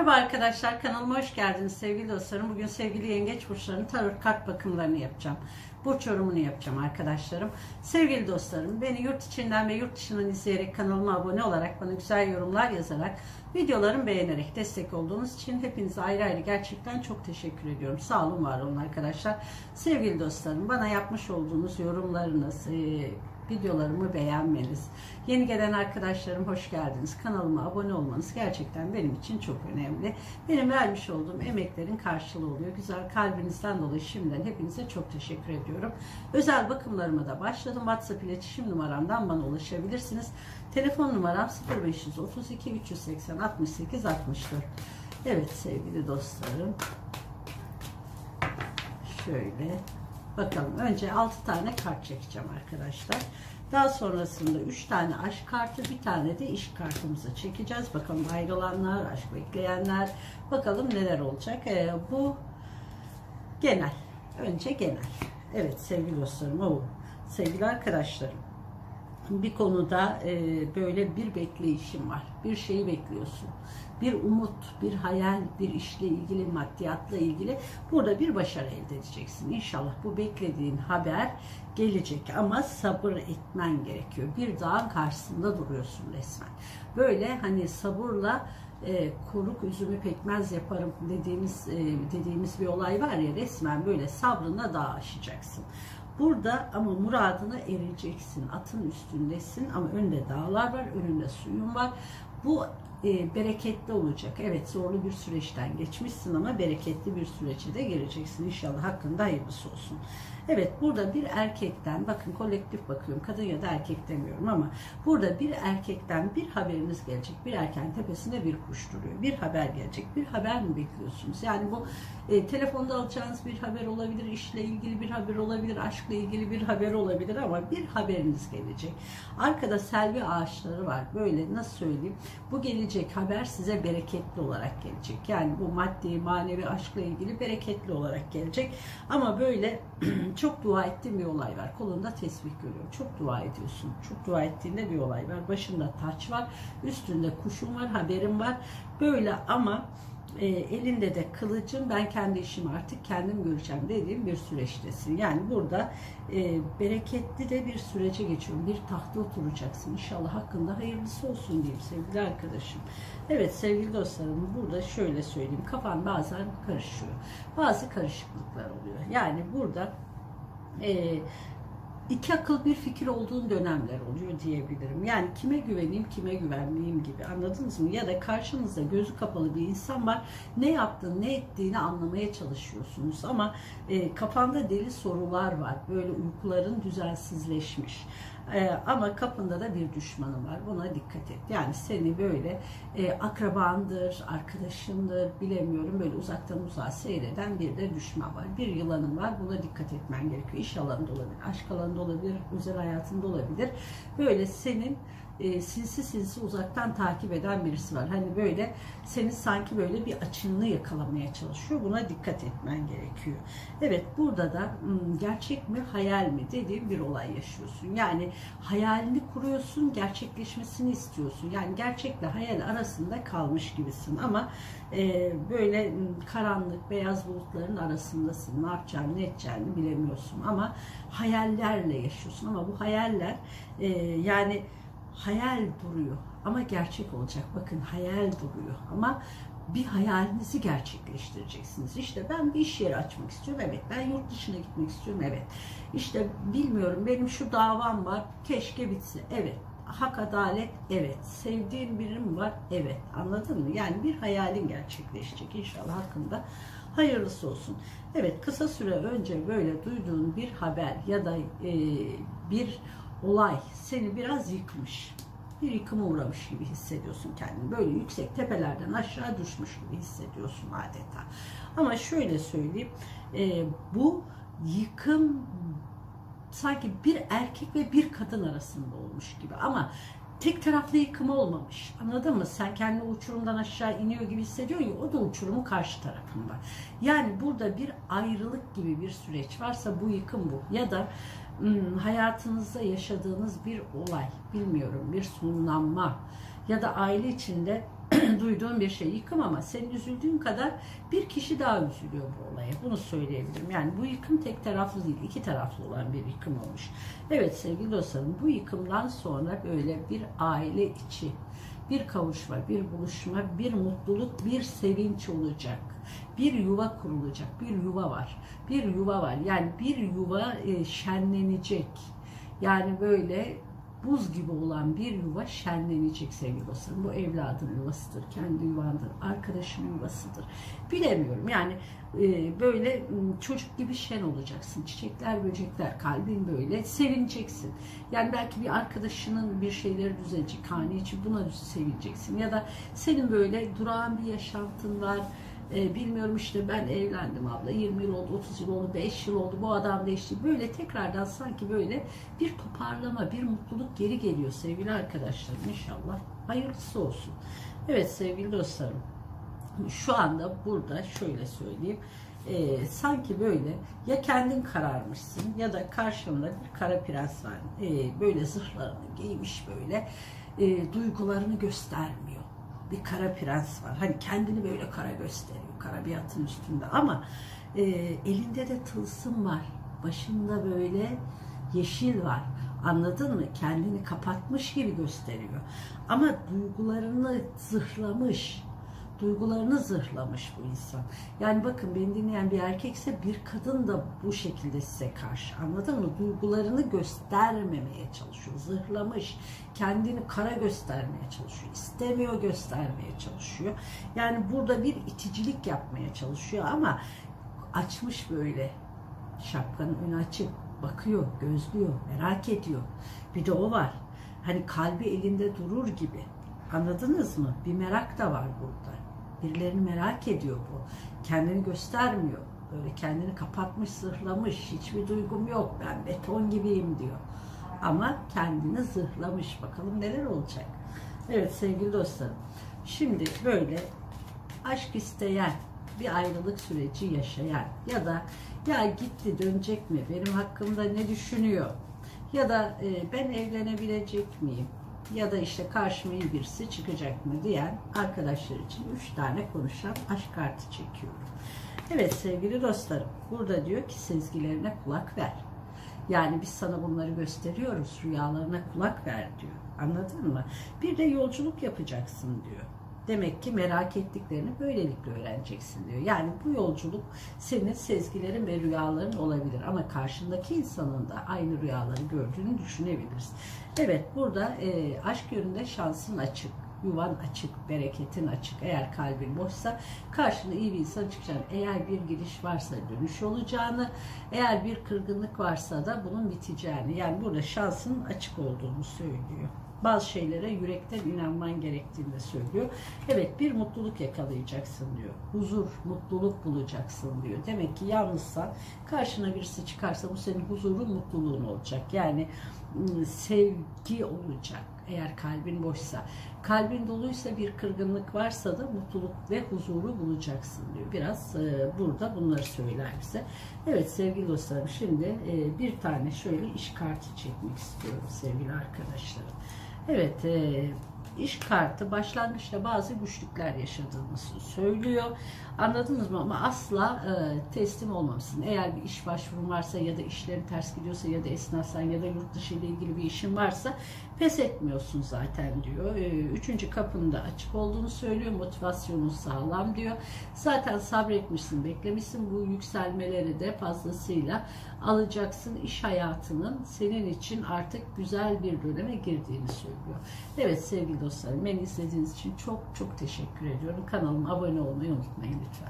Merhaba arkadaşlar kanalıma hoş geldiniz sevgili dostlarım. Bugün sevgili yengeç burçlarının tarot kart bakımlarını yapacağım. Burç yorumunu yapacağım arkadaşlarım. Sevgili dostlarım beni yurt içinden ve yurt dışından izleyerek kanalıma abone olarak bana güzel yorumlar yazarak videolarımı beğenerek destek olduğunuz için hepinize ayrı ayrı gerçekten çok teşekkür ediyorum. Sağ olun var olun arkadaşlar. Sevgili dostlarım bana yapmış olduğunuz yorumlarınız, videolarımı beğenmeniz, yeni gelen arkadaşlarım hoş geldiniz. Kanalıma abone olmanız gerçekten benim için çok önemli. Benim vermiş olduğum emeklerin karşılığı oluyor. Güzel kalbinizden dolayı şimdiden hepinize çok teşekkür ediyorum. Özel bakımlarıma da başladım. WhatsApp iletişim numaramdan bana ulaşabilirsiniz. Telefon numaram 0532 380 68 64. Evet sevgili dostlarım. Şöyle Bakalım önce 6 tane kart çekeceğim arkadaşlar. Daha sonrasında 3 tane aşk kartı, bir tane de iş kartımızı çekeceğiz. Bakalım ayrılanlar, aşk bekleyenler. Bakalım neler olacak. Ee, bu genel. Önce genel. Evet sevgili dostlarım. O, sevgili arkadaşlarım. Bir konuda e, böyle bir bekleyişim var. Bir şeyi bekliyorsun. Bir umut, bir hayal, bir işle ilgili, maddiyatla ilgili burada bir başarı elde edeceksin. İnşallah bu beklediğin haber gelecek ama sabır etmen gerekiyor. Bir dağın karşısında duruyorsun resmen. Böyle hani sabırla e, koruk üzümü pekmez yaparım dediğimiz e, dediğimiz bir olay var ya resmen böyle sabrına dağ aşacaksın. Burada ama muradına ereceksin. Atın üstündesin ama önde dağlar var, önünde suyun var. Bu e, bereketli olacak. Evet zorlu bir süreçten geçmişsin ama bereketli bir sürece de gireceksin. İnşallah hakkında hayırlısı olsun. Evet burada bir erkekten bakın kolektif bakıyorum kadın ya da erkek demiyorum ama burada bir erkekten bir haberiniz gelecek. Bir erken tepesinde bir kuş duruyor. Bir haber gelecek. Bir haber mi bekliyorsunuz? Yani bu e, telefonda alacağınız bir haber olabilir, işle ilgili bir haber olabilir, aşkla ilgili bir haber olabilir ama bir haberiniz gelecek. Arkada selvi ağaçları var. Böyle nasıl söyleyeyim? Bu gelecek haber size bereketli olarak gelecek. Yani bu maddi, manevi aşkla ilgili bereketli olarak gelecek. Ama böyle çok dua ettiğim bir olay var. Kolunda tesbih görüyorum. Çok dua ediyorsun. Çok dua ettiğinde bir olay var. Başında taç var. Üstünde kuşun var. Haberim var. Böyle ama e, elinde de kılıcım ben kendi işimi artık kendim göreceğim dediğim bir süreçtesin. Yani burada e, bereketli de bir sürece geçiyorum. Bir tahta oturacaksın. İnşallah hakkında hayırlısı olsun diyeyim sevgili arkadaşım. Evet sevgili dostlarım burada şöyle söyleyeyim. Kafan bazen karışıyor. Bazı karışıklıklar oluyor. Yani burada e, iki akıl bir fikir olduğun dönemler oluyor diyebilirim. Yani kime güveneyim, kime güvenmeyeyim gibi anladınız mı? Ya da karşınızda gözü kapalı bir insan var. Ne yaptığını, ne ettiğini anlamaya çalışıyorsunuz. Ama e, kafanda deli sorular var. Böyle uykuların düzensizleşmiş. Ee, ama kapında da bir düşmanı var. Buna dikkat et. Yani seni böyle e, akrabandır, arkadaşındır, bilemiyorum böyle uzaktan uzağa seyreden bir de düşman var. Bir yılanın var. Buna dikkat etmen gerekiyor. İş alanında olabilir, aşk alanında olabilir, özel hayatında olabilir. Böyle senin e, sinsi sinsi uzaktan takip eden birisi var. Hani böyle senin sanki böyle bir açığını yakalamaya çalışıyor. Buna dikkat etmen gerekiyor. Evet burada da hmm, gerçek mi hayal mi dediğim bir olay yaşıyorsun. Yani hayalini kuruyorsun, gerçekleşmesini istiyorsun. Yani gerçekle hayal arasında kalmış gibisin ama e, böyle hmm, karanlık beyaz bulutların arasındasın. Ne yapacağını ne edeceğini bilemiyorsun ama hayallerle yaşıyorsun ama bu hayaller e, yani hayal duruyor ama gerçek olacak. Bakın hayal duruyor ama bir hayalinizi gerçekleştireceksiniz. İşte ben bir iş yeri açmak istiyorum. Evet. Ben yurt dışına gitmek istiyorum. Evet. İşte bilmiyorum benim şu davam var. Keşke bitse. Evet. Hak adalet evet. Sevdiğin birim var evet. Anladın mı? Yani bir hayalin gerçekleşecek inşallah hakkında. Hayırlısı olsun. Evet kısa süre önce böyle duyduğun bir haber ya da e, bir olay seni biraz yıkmış. Bir yıkıma uğramış gibi hissediyorsun kendini. Böyle yüksek tepelerden aşağı düşmüş gibi hissediyorsun adeta. Ama şöyle söyleyeyim. E, bu yıkım sanki bir erkek ve bir kadın arasında olmuş gibi. Ama tek taraflı yıkım olmamış. Anladın mı? Sen kendi uçurumdan aşağı iniyor gibi hissediyorsun ya o da uçurumun karşı tarafında. Yani burada bir ayrılık gibi bir süreç varsa bu yıkım bu. Ya da hayatınızda yaşadığınız bir olay, bilmiyorum bir sunlanma ya da aile içinde duyduğun bir şey yıkım ama senin üzüldüğün kadar bir kişi daha üzülüyor bu olaya. Bunu söyleyebilirim. Yani bu yıkım tek taraflı değil, iki taraflı olan bir yıkım olmuş. Evet sevgili dostlarım bu yıkımdan sonra böyle bir aile içi bir kavuşma, bir buluşma, bir mutluluk, bir sevinç olacak. Bir yuva kurulacak, bir yuva var. Bir yuva var. Yani bir yuva e, şenlenecek. Yani böyle buz gibi olan bir yuva şenlenecek sevgili dostlarım. Bu evladın yuvasıdır, kendi yuvandır, arkadaşın yuvasıdır. Bilemiyorum yani e, böyle çocuk gibi şen olacaksın. Çiçekler, böcekler, kalbin böyle sevineceksin. Yani belki bir arkadaşının bir şeyleri düzelecek hane için buna sevineceksin. Ya da senin böyle durağan bir yaşantın var. E, bilmiyorum işte ben evlendim abla. 20 yıl oldu 30 yıl oldu 5 yıl oldu. Bu adam değişti. Böyle tekrardan sanki böyle bir toparlama bir mutluluk geri geliyor sevgili arkadaşlarım. İnşallah hayırlısı olsun. Evet sevgili dostlarım şu anda burada şöyle söyleyeyim. E, sanki böyle ya kendin kararmışsın ya da karşında bir kara prens var. E, böyle zırhlarını giymiş böyle e, duygularını göstermiyor bir kara prens var. Hani kendini böyle kara gösteriyor. Kara bir atın üstünde ama e, elinde de tılsım var. Başında böyle yeşil var. Anladın mı? Kendini kapatmış gibi gösteriyor. Ama duygularını zırhlamış. Duygularını zırhlamış bu insan. Yani bakın beni dinleyen bir erkekse bir kadın da bu şekilde size karşı. Anladın mı? Duygularını göstermemeye çalışıyor. Zırhlamış. Kendini kara göstermeye çalışıyor. İstemiyor göstermeye çalışıyor. Yani burada bir iticilik yapmaya çalışıyor ama açmış böyle şapkanın önü açık. Bakıyor, gözlüyor, merak ediyor. Bir de o var. Hani kalbi elinde durur gibi. Anladınız mı? Bir merak da var burada. Birilerini merak ediyor bu. Kendini göstermiyor. Böyle kendini kapatmış, zırhlamış. Hiçbir duygum yok. Ben beton gibiyim diyor. Ama kendini zırhlamış. Bakalım neler olacak. Evet sevgili dostlarım. Şimdi böyle aşk isteyen, bir ayrılık süreci yaşayan ya da ya gitti dönecek mi? Benim hakkımda ne düşünüyor? Ya da e, ben evlenebilecek miyim? Ya da işte karşıma iyi birisi çıkacak mı diyen arkadaşlar için 3 tane konuşan aşk kartı çekiyorum. Evet sevgili dostlarım burada diyor ki sezgilerine kulak ver. Yani biz sana bunları gösteriyoruz rüyalarına kulak ver diyor. Anladın mı? Bir de yolculuk yapacaksın diyor. Demek ki merak ettiklerini böylelikle öğreneceksin diyor. Yani bu yolculuk senin sezgilerin ve rüyaların olabilir. Ama karşındaki insanın da aynı rüyaları gördüğünü düşünebiliriz. Evet burada e, aşk yönünde şansın açık. Yuvan açık, bereketin açık. Eğer kalbin boşsa karşında iyi bir insan çıkacağını, eğer bir gidiş varsa dönüş olacağını, eğer bir kırgınlık varsa da bunun biteceğini. Yani burada şansın açık olduğunu söylüyor bazı şeylere yürekten inanman gerektiğini de söylüyor. Evet bir mutluluk yakalayacaksın diyor. Huzur, mutluluk bulacaksın diyor. Demek ki yalnızsan karşına birisi çıkarsa bu senin huzurun, mutluluğun olacak. Yani sevgi olacak eğer kalbin boşsa. Kalbin doluysa bir kırgınlık varsa da mutluluk ve huzuru bulacaksın diyor. Biraz e, burada bunları söyler bize. Evet sevgili dostlarım şimdi e, bir tane şöyle iş kartı çekmek istiyorum sevgili arkadaşlarım. Evet, e, iş kartı başlangıçta bazı güçlükler yaşadığımızı söylüyor. Anladınız mı? Ama asla e, teslim olmamışsın. Eğer bir iş başvurun varsa ya da işlerin ters gidiyorsa ya da esnafsan ya da yurt dışı ile ilgili bir işin varsa pes etmiyorsun zaten diyor. E, üçüncü kapının da açık olduğunu söylüyor. Motivasyonun sağlam diyor. Zaten sabretmişsin, beklemişsin. Bu yükselmeleri de fazlasıyla alacaksın. İş hayatının senin için artık güzel bir döneme girdiğini söylüyor. Evet sevgili dostlarım beni izlediğiniz için çok çok teşekkür ediyorum. Kanalıma abone olmayı unutmayın lütfen.